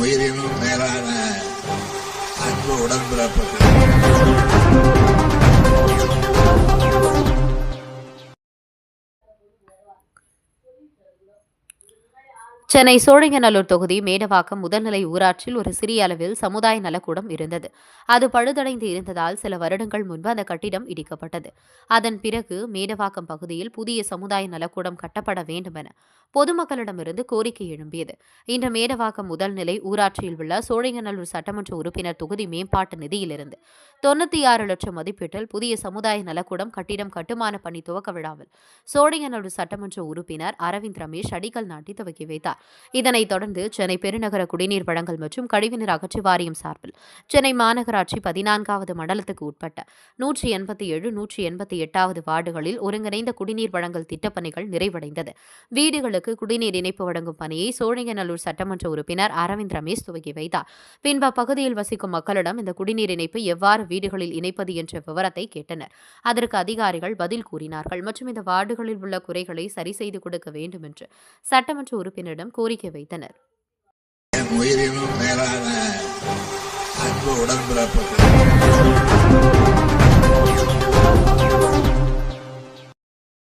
உயிரினும் மேலான அன்பு உடன்பிறப்புகள். சென்னை சோழிங்கநல்லூர் தொகுதி மேடவாக்கம் முதல்நிலை ஊராட்சியில் ஒரு சிறிய அளவில் சமுதாய நலக்கூடம் இருந்தது. அது பழுதடைந்து இருந்ததால் சில வருடங்கள் முன்பு அந்த கட்டிடம் இடிக்கப்பட்டது. அதன் பிறகு மேடவாக்கம் பகுதியில் புதிய சமுதாய நலக்கூடம் கட்டப்பட வேண்டும் என பொதுமக்களிடமிருந்து கோரிக்கை எழும்பியது. இன்று மேடவாக்கம் முதல்நிலை ஊராட்சியில் உள்ள சோழிங்கநல்லூர் சட்டமன்ற உறுப்பினர் தொகுதி மேம்பாட்டு நிதியிலிருந்து தொண்ணூத்தி ஆறு லட்சம் மதிப்பீட்டில் புதிய சமுதாய நலக்கூடம் கட்டிடம் கட்டுமான பணி துவக்க விழாவில் சோழிங்கநல்லூர் சட்டமன்ற உறுப்பினர் அரவிந்த் ரமேஷ் அடிக்கல் நாட்டி துவக்கி வைத்தார். இதனைத் தொடர்ந்து சென்னை பெருநகர குடிநீர் வழங்கல் மற்றும் கழிவுநீர் அகற்று வாரியம் சார்பில் சென்னை மாநகராட்சி பதினான்காவது மண்டலத்துக்கு உட்பட்ட நூற்றி எண்பத்தி ஏழு நூற்றி எண்பத்தி எட்டாவது வார்டுகளில் ஒருங்கிணைந்த குடிநீர் வழங்கல் திட்டப்பணிகள் நிறைவடைந்தது. வீடுகளுக்கு குடிநீர் இணைப்பு வழங்கும் பணியை சோழிங்கநல்லூர் சட்டமன்ற உறுப்பினர் அரவிந்த் ரமேஷ் துவக்கி வைத்தார். பின்பு அப்பகுதியில் வசிக்கும் மக்களிடம் இந்த குடிநீர் இணைப்பு எவ்வாறு வீடுகளில் இணைப்பது என்ற விவரத்தை கேட்டனர். அதற்கு அதிகாரிகள் பதில் கூறினார்கள். மற்றும் இந்த வார்டுகளில் உள்ள குறைகளை சரி செய்து கொடுக்க வேண்டும் என்று சட்டமன்ற உறுப்பினரிடம் கோரிக்கை வைத்தனர். உயிரினும் மேலான அன்பு உடன்பிறப்புகள்